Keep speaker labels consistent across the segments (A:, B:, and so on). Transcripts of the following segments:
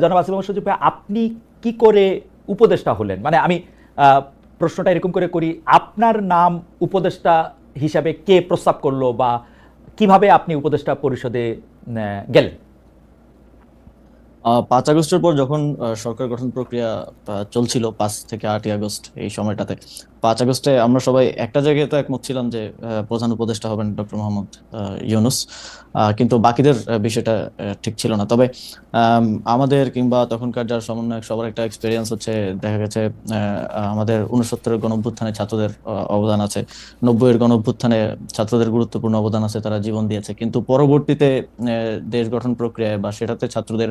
A: জনাব আসিফ সজীব ভাই, আপনি কি করে উপদেষ্টা হলেন? মানে আমি প্রশ্নটা এরকম করে করি, আপনার নাম উপদেষ্টা হিসাবে কে প্রস্তাব করল বা কীভাবে আপনি উপদেষ্টা পরিষদে গেলেন?
B: পাঁচ আগস্টের পর যখন সরকার গঠন প্রক্রিয়া চলছিল, পাঁচ থেকে আটই আগস্ট এই সময়টাতে, পাঁচ আগস্টে আমরা সবাই একটা জায়গায় তো একমত ছিলাম যে প্রধান উপদেষ্টা হবেন ডক্টর মোহাম্মদ ইউনুস কিন্তু বাকিদের বিষয়টা ঠিক ছিল না। তবে আমাদের কিংবা তখনকার যার সমন্বয়ক, সবার একটা এক্সপিরিয়েন্স হচ্ছে, দেখা গেছে আমাদের উনসত্তরের গণ অভ্যুত্থানে ছাত্রদের অবদান আছে, নব্বইয়ের গণ অভ্যুত্থানে ছাত্রদের গুরুত্বপূর্ণ অবদান আছে, তারা জীবন দিয়েছে। কিন্তু পরবর্তীতে দেশ গঠন প্রক্রিয়ায় বা সেটাতে ছাত্রদের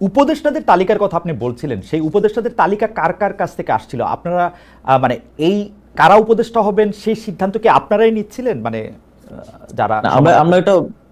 A: উপদেষ্টাদের তালিকার কথা আপনি বলছিলেন সেই উপদেষ্টাদের তালিকা কার কার কাছ থেকে আসছিল? আপনারা মানে এই কারা উপদেষ্টা হবেন সেই সিদ্ধান্ত কি আপনারাই নিচ্ছিলেন? মানে যারা
B: আমরা আমরা একটা আহ,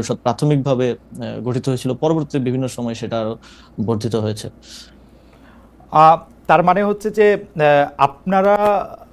B: পরিষদ প্রাথমিকভাবে গঠিত হয়েছিল। পরবর্তী বিভিন্ন সময় সেটা আরও বর্ধিত হয়েছে।
A: তার মানে হচ্ছে যে আপনারা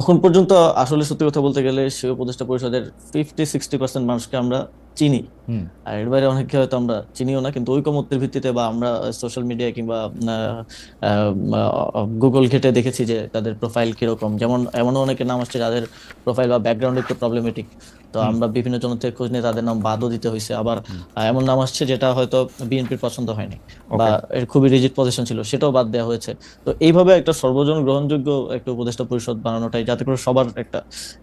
B: এখন পর্যন্ত আসলে সত্যি কথা বলতে গেলে সে উপদেষ্টা পরিষদের ফিফটি সিক্সটি পার্সেন্ট মানুষকে আমরা চিনি। আর এর বাইরে অনেককে হয়তো আমরা চিনিও না কিন্তু ঐকমত্যের ভিত্তিতে বা আমরা সোশ্যাল মিডিয়া কিংবা গুগল ঘেটে দেখেছি যে তাদের প্রোফাইল কীরকম। যেমন এমনও অনেকের নাম আসছে যাদের প্রোফাইল বা ব্যাকগ্রাউন্ড একটু প্রবলেমেটিক তো আমরা বিভিন্ন জন থেকে খোঁজ নিয়ে তাদের নাম বাদও দিতে হয়েছে আবার এমন নাম আসছে যেটা হয়তো বিএনপির পছন্দ হয়নি বা এর খুবই রিজিড পজিশন ছিল সেটাও বাদ দেওয়া হয়েছে। তো এইভাবে একটা সর্বজন গ্রহণযোগ্য একটা উপদেষ্টা পরিষদ বানানোটাই যাতে করে সবার একটা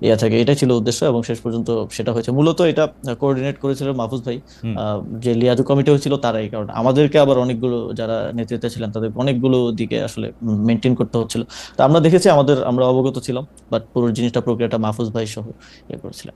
B: ইয়ে থাকে এটাই ছিল উদ্দেশ্য এবং শেষ পর্যন্ত সেটা হয়েছে। মূলত এটা কোঅর্ডিনেট করেছিল মাহফুজ ভাই আহ, যে লিয়াজু কমিটি হয়েছিল তারাই কারণ আমাদেরকে আবার অনেকগুলো যারা নেতৃত্বে ছিলেন তাদের অনেকগুলো দিকে আসলে মেনটেন করতে হচ্ছিল। তো আমরা দেখেছি আমাদের আমরা অবগত ছিলাম বাট পুরো জিনিসটা প্রক্রিয়াটা মাহফুজ ভাই সহ ইয়ে করেছিলেন।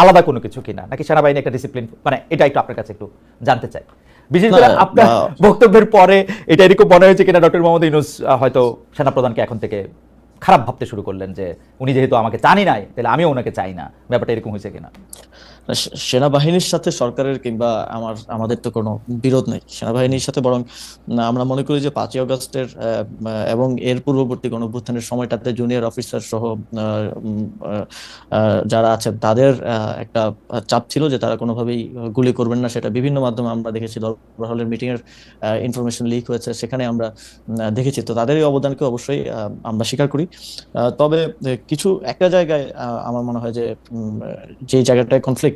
A: আলাদা কোনো কিছু কিনা? নাকি সেনাবাহিনী একটা ডিসিপ্লিন মানে এটা একটু আপনার কাছে একটু জানতে চাই। বিশেষ করে আপনার বক্তব্যের পরে এটা এরকম মনে হয়েছে কিনা ডক্টর মোহাম্মদ ইউনুস হয়তো সেনাপ্রধানকে এখন থেকে খারাপ ভাবতে শুরু করলেন যে উনি যেহেতু আমাকে চানি নাই তাহলে আমিও ওনাকে চাই না। ব্যাপারটা এরকম হয়েছে কিনা?
B: সেনাবাহিনীর সাথে সরকারের কিংবা আমার আমাদের তো কোনো বিরোধ নেই। সেনাবাহিনীর সাথে বরং আমরা মনে করি যে পাঁচই আহ, এবং এর পূর্ববর্তী গণ অভ্যুত্থানের সময়টাতে জুনিয়র অফিসার সহ যারা আছেন তাদের একটা চাপ ছিল যে তারা কোনোভাবেই গুলি করবেন না। সেটা বিভিন্ন মাধ্যমে আমরা দেখেছি। হলের মিটিং এর ইনফরমেশন লিক হয়েছে। সেখানে আমরা দেখেছি। তো তাদের এই অবদানকে অবশ্যই আমরা স্বীকার করি। তবে কিছু একটা জায়গায় আমার মনে হয় যে যে জায়গাটায় কনফ্লিক্ট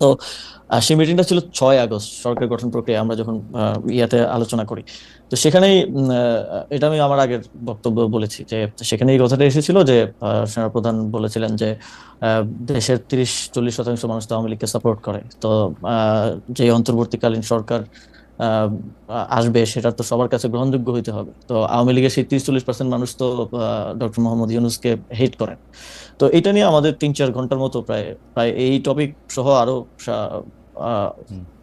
B: তো সেই মিটিংটা ছিল ছয় আগস্ট, সরকার গঠন প্রক্রিয়া আমরা যখন ইয়াতে আলোচনা করি। তো সেখানেই এটা আমি আমার আগের বক্তব্য বলেছি যে, সেখানে এই কথাটা এসেছিল যে সেনাপ্রধান বলেছিলেন যে দেশের তিরিশ, চল্লিশ শতাংশ মানুষ তো আওয়ামী লীগকে সাপোর্ট করে। তো যে অন্তর্বর্তীকালীন সরকার আসবে, সেটা তো সবার কাছে গ্রহণযোগ্য হইতে হবে তো আওয়ামী লীগের সেই তিরিশ চল্লিশ পার্সেন্ট মানুষ তো ডক্টর মোহাম্মদ ইউনুসকে হেট করেন তো এটা নিয়ে আমাদের তিন চার ঘণ্টার মতো প্রায় প্রায় এই টপিক সহ
A: আরও।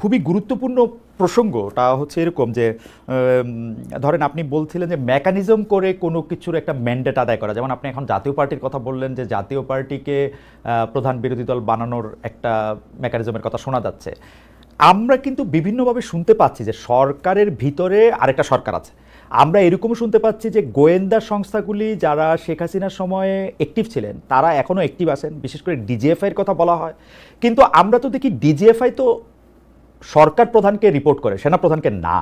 A: খুবই গুরুত্বপূর্ণ প্রসঙ্গটা হচ্ছে এরকম যে ধরেন আপনি বলছিলেন যে মেকানিজম করে কোনো কিছুর একটা ম্যান্ডেট আদায় করা। যেমন আপনি এখন জাতীয় পার্টির কথা বললেন যে, জাতীয় পার্টিকে প্রধান বিরোধী দল বানানোর একটা মেকানিজমের কথা শোনা যাচ্ছে। আমরা কিন্তু বিভিন্নভাবে শুনতে পাচ্ছি যে, সরকারের ভিতরে আরেকটা সরকার আছে। আমরা এরকম শুনতে পাচ্ছি যে, গোয়েন্দা সংস্থাগুলি যারা শেখ হাসিনার সময়ে অ্যাক্টিভ ছিলেন, তারা এখনও অ্যাক্টিভ আছেন। বিশেষ করে ডিজিএফআইয়ের কথা বলা হয়। কিন্তু আমরা তো দেখি ডিজিএফআই তো সরকার প্রধানকে রিপোর্ট করে, সেনা প্রধানকে না।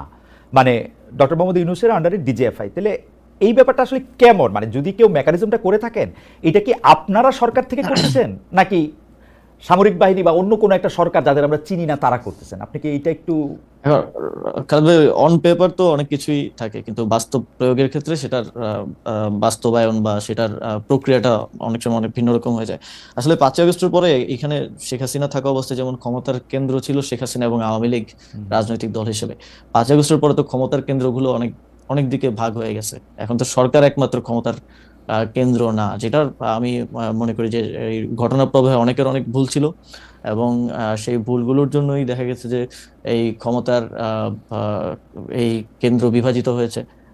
A: মানে ডক্টর মোহাম্মদ ইউনুসের আন্ডারে ডিজিএফআই তাহলে এই ব্যাপারটা আসলে কেমন? মানে যদি কেউ মেকানিজমটা করে থাকেন, এটা কি আপনারা সরকার থেকে করতেছেন নাকি সামরিক বাহিনী বা অন্য কোনো একটা সরকার যাদের আমরা চিনি না তারা করতেছেন। আপনি কি এটা একটু
B: অন পেপার তো অনেক কিছুই থাকে কিন্তু বাস্তব প্রয়োগের ক্ষেত্রে সেটার বাস্তবায়ন বা সেটার প্রক্রিয়াটা অনেক সময় অনেক ভিন্ন রকম হয়ে যায়। আসলে পাঁচই আগস্টের পরে এখানে শেখ হাসিনা থাকা অবস্থায় যেমন ক্ষমতার কেন্দ্র ছিল শেখ হাসিনা এবং আওয়ামী লীগ রাজনৈতিক দল হিসেবে। পাঁচই আগস্টের পরে তো ক্ষমতার কেন্দ্রগুলো অনেক অনেক দিকে ভাগ হয়ে গেছে। এখন তো সরকার একমাত্র ক্ষমতার কেন্দ্র না, যেটার আমি মনে করি যে এই ঘটনা প্রবাহে অনেকের অনেক ভুল ছিল এবং সেই ভুলগুলোর জন্যই দেখা গেছে যে এই ক্ষমতার এই কেন্দ্র বিভাজিত হয়েছে।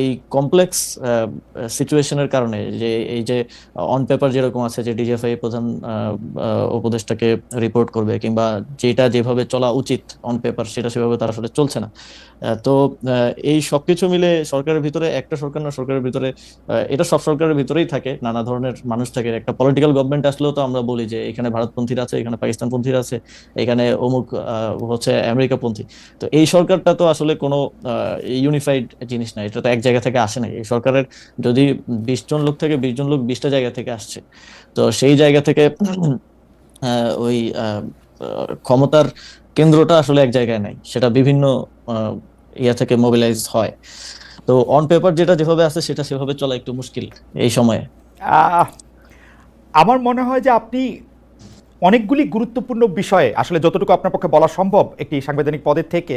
B: এই কমপ্লেক্স সিচুয়েশনের কারণে যে এই যে অন পেপার যেরকম আছে যে ডিজিএফআই প্রধান উপদেষ্টাকে রিপোর্ট করবে কিংবা যেটা যেভাবে চলা উচিত অন পেপার সেটা সেভাবে তার আসলে চলছে না। তো এই সবকিছু মিলে সরকারের ভিতরে, একটা সরকার না সরকারের ভিতরে এটা সব সরকারের ভিতরেই থাকে, নানা ধরনের মানুষ থাকে। একটা পলিটিক্যাল গভর্নমেন্ট আসলেও তো আমরা বলি যে এখানে ভারতপন্থীরা আছে, এখানে পাকিস্তানপন্থীরা আছে, এখানে অমুক হচ্ছে আমেরিকাপন্থী। তো এই সরকারটা তো আসলে কোনো ইউনিফাইড জিনিস না, এটা তো এক জায়গা থেকে আসে না এই সরকারের যদি বিশ জন লোক থেকে বিশ জন লোক বিশটা জায়গা থেকে আসছে, তো সেই জায়গা থেকে ওই ক্ষমতার কেন্দ্রটা আসলে এক জায়গায় নাই। সেটা বিভিন্ন ইয়া থেকে মোবিলাইজ হয়। তো অন পেপার যেটা যেভাবে আছে, সেটা সেভাবে চলা একটু মুশকিল এই সময়ে।
A: আমার মনে হয় যে আপনি অনেকগুলি গুরুত্বপূর্ণ বিষয়ে, আসলে যতটুকু আপনার পক্ষে বলা সম্ভব, একটি সাংবিধানিক পদের থেকে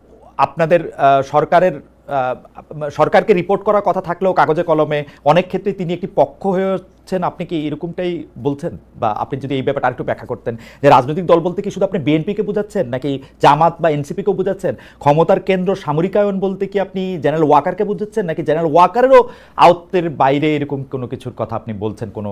A: আপনাদের সরকারের সরকারকে রিপোর্ট করার কথা থাকলেও কাগজে কলমে অনেক ক্ষেত্রে তিনি একটি পক্ষ হয়ে হচ্ছেন। আপনি কি এরকমটাই বলছেন? বা আপনি যদি এই ব্যাপারটা আরেকটু ব্যাখ্যা করতেন। যে রাজনৈতিক দল বলতে কি শুধু আপনি বিএনপিকে বোঝাচ্ছেন, নাকি জামাত বা এনসিপিকেও বোঝাচ্ছেন? ক্ষমতার কেন্দ্র সামরিকায়ন বলতে কি আপনি জেনারেল ওয়াকারকে বোঝাচ্ছেন? নাকি জেনারেল ওয়াকারেরও আওত্তের বাইরে এরকম কোনো কিছুর কথা আপনি বলছেন কোনো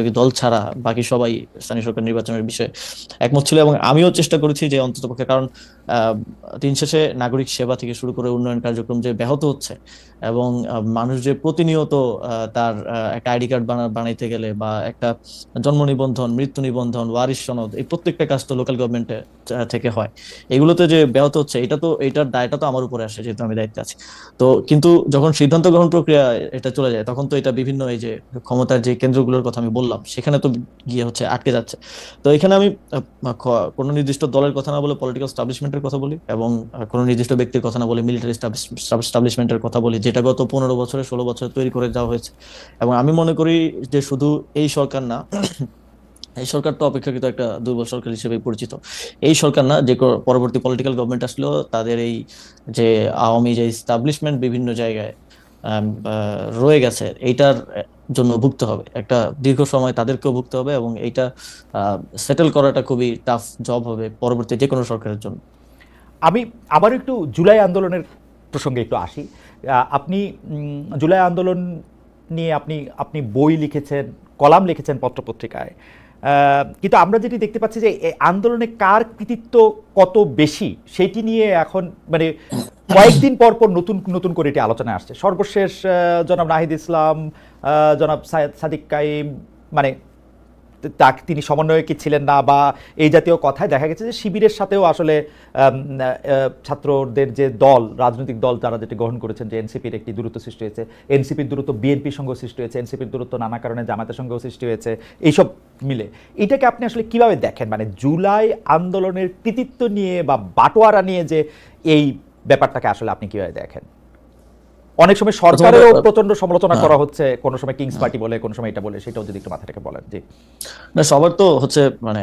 B: সহযোগী দল ছাড়া বাকি সবাই স্থানীয় সরকার নির্বাচনের বিষয়ে একমত ছিল এবং আমিও চেষ্টা করেছি যে অন্ততপক্ষে কারণ আহ, দিন শেষে নাগরিক সেবা থেকে শুরু করে উন্নয়ন কার্যক্রম যে ব্যাহত হচ্ছে এবং মানুষ যে প্রতিনিয়ত তার একটা আইডি কার্ড বানাইতে গেলে বা একটা জন্ম নিবন্ধন মৃত্যু নিবন্ধন ওয়ারিশ সনদ এই প্রত্যেকটা কাজ তো লোকাল গভর্নমেন্টে থেকে হয়। এগুলোতে যে ব্যাহত হচ্ছে এটা তো এটার দায়টা তো আমার উপরে আসে যেহেতু আমি দায়িত্বে আছি। তো কিন্তু যখন সিদ্ধান্ত গ্রহণ প্রক্রিয়া এটা চলে যায় তখন তো এটা বিভিন্ন এই যে ক্ষমতার যে কেন্দ্রগুলোর কথা আমি বললাম সেখানে তো গিয়ে হচ্ছে আটকে যাচ্ছে। তো এখানে আমি কোনো নির্দিষ্ট দলের কথা না বলে পলিটিক্যাল স্টাবলিশমেন্টের কথা বলি এবং কোনো নির্দিষ্ট ব্যক্তির কথা না বলে মিলিটারি স্টাবলিশমেন্টের কথা বলি, যেটা গত পনেরো বছরে, ষোলো বছরে তৈরি করে যাওয়া হয়েছে। এবং আমি মনে করি যে শুধু এই সরকার না, এই সরকার তো অপেক্ষাকৃত একটা দুর্বল সরকার হিসেবে পরিচিত। এই সরকার না, যে পরবর্তী পলিটিক্যাল গভর্নমেন্ট আসলেও তাদের এই যে আওয়ামী যে স্টাবলিশমেন্ট বিভিন্ন জায়গায় রয়ে গেছে, এইটার জন্য ভুগতে হবে। একটা দীর্ঘ সময় তাদেরকেও ভুগতে হবে এবং এইটা সেটেল করাটা খুবই টাফ জব হবে পরবর্তী যে কোনো সরকারের জন্য।
A: আমি আবার একটু জুলাই আন্দোলনের প্রসঙ্গে একটু আসি। আপনি জুলাই আন্দোলন নিয়ে আপনি আপনি বই লিখেছেন, কলাম লিখেছেন পত্রপত্রিকায়। কিন্তু আমরা যেটি দেখতে পাচ্ছি যে আন্দোলনে কার কৃতিত্ব কত বেশি, সেটি নিয়ে এখন মানে কয়েকদিন পর পর নতুন নতুন করে এটি আলোচনায় আসছে। সর্বশেষ জনাব নাহিদ ইসলাম জনাব সাদিক কাইম মানে তা তিনি সমন্বয়কই ছিলেন না বা এই জাতীয় কথায় দেখা গেছে যে শিবিরের সাথেও আসলে ছাত্রদের যে দল, রাজনৈতিক দল তারা যেটি গ্রহণ করেছেন যে এনসিপির একটি দূরত্ব সৃষ্টি হয়েছে। এনসিপির দূরত্ব বিএনপির সঙ্গেও সৃষ্টি হয়েছে। এনসিপির দূরত্ব নানা কারণে জামাতের সঙ্গেও সৃষ্টি হয়েছে। এইসব মিলে এটাকে আপনি আসলে কীভাবে দেখেন? মানে জুলাই আন্দোলনের কৃতিত্ব নিয়ে বা বাটোয়ারা নিয়ে যে এই ব্যাপারটাকে আসলে আপনি কীভাবে দেখেন? অনেক সময় সরকারেরও প্রচণ্ড সমালোচনা
B: হ্যাঁ।
A: করা হচ্ছে কোনো সময় কিংস পার্টি বলে কোনো সময় এটা বলে সেটাও যদি একটু মাথা থেকে বলেন জি।
B: না সবার তো হচ্ছে মানে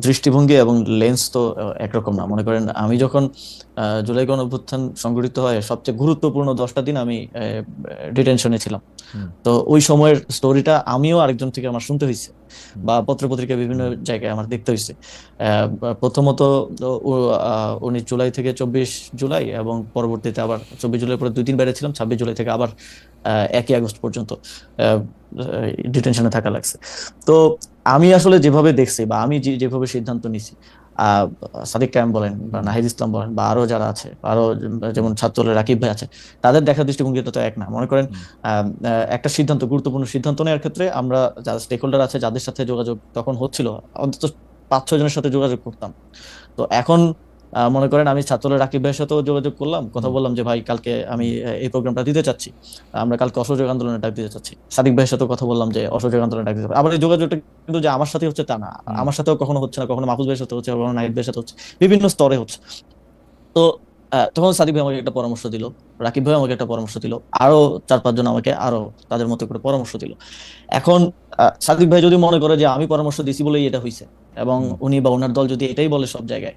B: দৃষ্টিভঙ্গি এবং লেন্স তো একরকম না। মনে করেন আমি যখন আহ, জুলাই গণ অভ্যুত্থান সংঘটিত হয় সবচেয়ে গুরুত্বপূর্ণ দশটা দিন আমি ডিটেনশনে ছিলাম। তো ওই সময়ের স্টোরিটা আমিও আরেকজন থেকে আমার শুনতে হয়েছে বা পত্রপত্রিকা বিভিন্ন জায়গায় আমার দেখতে হয়েছে। প্রথমত উনিশ উনি জুলাই থেকে চব্বিশ জুলাই এবং পরবর্তীতে আবার চব্বিশ জুলাই পরে দুই দিন বাইরে ছিলাম, ছাব্বিশ জুলাই থেকে আবার একই আগস্ট পর্যন্ত ডিটেনশনে থাকা লাগছে। তো আমি আসলে যেভাবে দেখছি বা আমি যেভাবে সিদ্ধান্ত নিছি সাদিক কায়াম বলেন বা নাহিদ ইসলাম বলেন বা আরও যারা আছে আরও যেমন ছাত্র রাকিব ভাই আছে তাদের দেখা দৃষ্টিভঙ্গিটা তো এক না। মনে করেন একটা সিদ্ধান্ত গুরুত্বপূর্ণ সিদ্ধান্ত নেওয়ার ক্ষেত্রে আমরা যারা স্টেক হোল্ডার আছে যাদের সাথে যোগাযোগ তখন হচ্ছিল অন্তত পাঁচ ছয় জনের সাথে যোগাযোগ করতাম। তো এখন মনে করেন আমি ছাত্রদলের রাকিব ভাইয়ের সাথেও যোগাযোগ করলাম কথা বললাম যে ভাই কালকে আমি এই প্রোগ্রামটা দিতে চাচ্ছি। আমরা কালকে অসহযোগ আন্দোলনের ডাক দিতে চাচ্ছি। সাদিক ভাইয়ের সাথে কথা বললাম যে অসহযোগ আন্দোলনের ডাক দিতে হবে। আবার এই যোগাযোগটা কিন্তু যে আমার সাথে হচ্ছে তা না। আমার সাথেও কখনো হচ্ছে না কখনো মাহফুজ ভাইয়ের সাথে হচ্ছে কখনো নাহিদ ভাইয়ের সাথে হচ্ছে বিভিন্ন স্তরে হচ্ছে। তো তখন সাদিক ভাই আমাকে একটা পরামর্শ দিল রাকিব ভাই আমাকে একটা পরামর্শ দিল আরও চার পাঁচজন আমাকে আরও তাদের মতো করে পরামর্শ দিল। এখন সাদিক ভাই যদি মনে করে যে আমি পরামর্শ দিছি বলেই এটা হয়েছে এবং উনি বা ওনার দল যদি এটাই বলে সব জায়গায়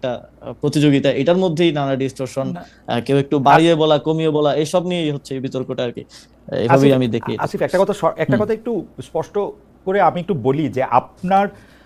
B: একটা প্রতিযোগিতা এটার মধ্যেই নানা ডিস্টর্শন। কেউ একটু বাড়িয়ে বলা কমিয়ে বলা এসব নিয়েই হচ্ছে এই বিতর্কটা আর কি এইভাবেই আমি দেখি।
A: আসিফ একটা কথা একটা কথা একটু স্পষ্ট করে আমি একটু বলি যে আপনার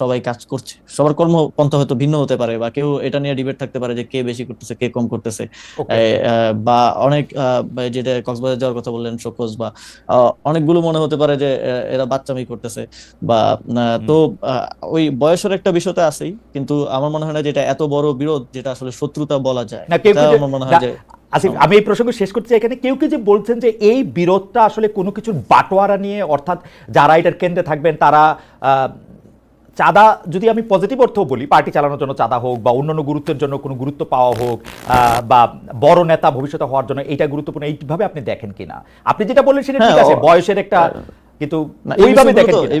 B: সবাই কাজ করছে। সবার কর্মপন্থা হয়তো ভিন্ন হতে পারে বা কেউ এটা নিয়ে ডিবেট থাকতে পারে যে কে বেশি করতেছে কে কম করতেছে। বা অনেক যেটা কক্সবাজার যাওয়ার কথা বললেন শোকজ বা অনেকগুলো মনে হতে পারে যে এরা বাচ্চামি করতেছে বা তো ওই বয়সের একটা বিষয় তো আছেই কিন্তু আমার মনে হয় না যে এটা এত বড় বিরোধ যেটা আসলে শত্রুতা বলা যায়। আমার মনে হয় যে
A: আসিফ আমি এই প্রসঙ্গ শেষ করতে চাই এখানে। কেউ কেউ যে বলছেন যে এই বিরোধটা আসলে কোনো কিছুর বাটোয়ারা নিয়ে অর্থাৎ যারা এটার কেন্দ্রে থাকবেন তারা আহ, চাঁদা যদি আমি পজিটিভ অর্থও বলি পার্টি চালানোর জন্য চাঁদা হোক বা অন্যান্য গুরুত্বের জন্য কোনো গুরুত্ব পাওয়া হোক আহ, বা বড় নেতা ভবিষ্যতে হওয়ার জন্য এইটা গুরুত্বপূর্ণ এইভাবে আপনি দেখেন কিনা আপনি যেটা বললেন সেটা ঠিক
B: হ্যাঁ,
A: আছে বয়সের একটা কিন্তু ওইভাবে দেখেন?
B: এই